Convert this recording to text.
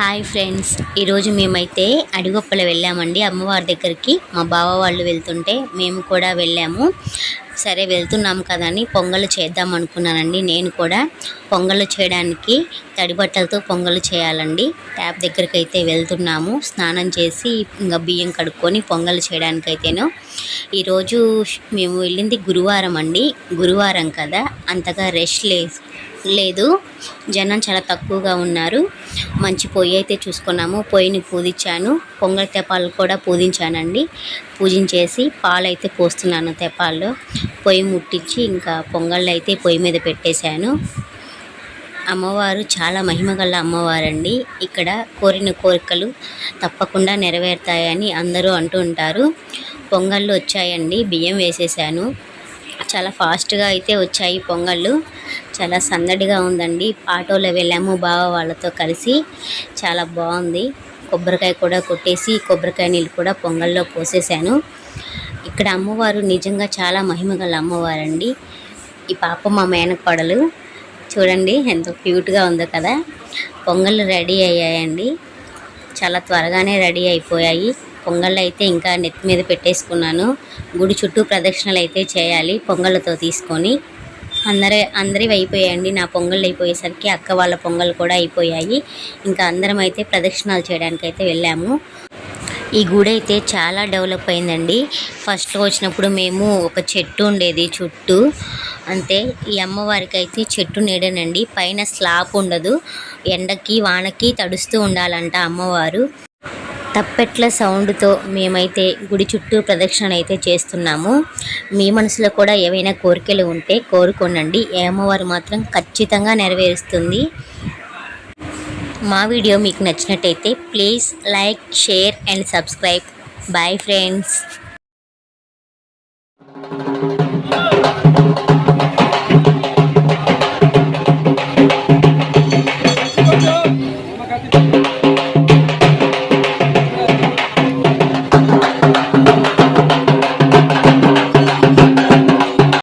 Hi friends. ఈరోజు మేమైతే అడిగొప్పల వెళ్ళామండి. అమ్మవారి దగ్గరికి మా బావ వాళ్ళు వెళ్తుంటే మేము కూడా వెళ్ళాము. సరే వెళ్తున్నాం కదా అని పొంగలు చేద్దాం అనుకున్నానండి. నేను కూడా పొంగలు చేయడానికి తడి బట్టలతో పొంగలు చేయాలండి. ట్యాప్ దగ్గరికి అయితే వెళ్తున్నాము. స్నానం చేసి ఇంకా బియ్యం కడుక్కొని పొంగలు చేయడానికైతేను. ఈరోజు మేము వెళ్ళింది గురువారం అండి. గురువారం కదా అంతగా రెస్ట్ లేదు లేదు. జనం చాలా తక్కువగా ఉన్నారు. మంచి పొయ్యి అయితే చూసుకున్నాము. పొయ్యిని పూజించాను పొంగల్ తెపాలు కూడా పూజించానండి పూజించేసి పాలైతే పోస్తున్నాను తెప్పాల్లో. పొయ్యి ముట్టించి ఇంకా పొంగళ్ళు అయితే పొయ్యి మీద పెట్టేశాను. అమ్మవారు చాలా మహిమగల అమ్మవారండి. ఇక్కడ కోరిన కోరికలు తప్పకుండా నెరవేరుతాయని అందరూ అంటూ ఉంటారు. పొంగళ్ళు వచ్చాయండి బియ్యం వేసేసాను చాలా ఫాస్ట్గా అయితే వచ్చాయి పొంగళ్ళు. చాలా సందడిగా ఉందండి. ఆటోలో వెళ్ళాము బావ వాళ్ళతో కలిసి. చాలా బాగుంది. కొబ్బరికాయ కూడా కొట్టేసి కొబ్బరికాయ నీళ్ళు కూడా పొంగల్లో పోసేసాను ఇక్కడ అమ్మవారు నిజంగా చాలా మహిమ గల అమ్మవారండి. ఈ పాప మా మేనకోడలు. చూడండి ఎంత క్యూట్గా ఉందో కదా. పొంగళ్ళు రెడీ అయ్యాయండి. చాలా త్వరగానే రెడీ అయిపోయాయి. పొంగళ్ళు అయితే ఇంకా నెత్తి మీద పెట్టేసుకున్నాను. గుడి చుట్టూ ప్రదక్షిణలు అయితే చేయాలి పొంగళ్ళతో తీసుకొని. అందరి అందరివి అయిపోయాయండి నా పొంగళ్ళు అయిపోయేసరికి అక్క వాళ్ళ పొంగళ్ళు కూడా అయిపోయాయి. ఇంకా అందరం అయితే ప్రదక్షిణాలు చేయడానికి అయితే వెళ్ళాము. ఈ గుడి అయితే చాలా డెవలప్ అయిందండి. ఫస్ట్లో వచ్చినప్పుడు మేము ఒక చెట్టు ఉండేది చుట్టూ. అంతే ఈ అమ్మవారికి అయితే చెట్టు నీడనండి. పైన స్లాబ్ ఉండదు. ఎండకి వానకి తడుస్తూ ఉండాలంట అమ్మవారు. తప్పెట్ల సౌండ్తో మేమైతే గుడి చుట్టూ ప్రదక్షిణ అయితే చేస్తున్నాము. మీ మనసులో కూడా ఏవైనా కోరికలు ఉంటే కోరుకోనండి. ఏమవారు మాత్రం ఖచ్చితంగా నెరవేరుస్తుంది. మా వీడియో మీకు నచ్చినట్టయితే please like share and subscribe. Bye friends.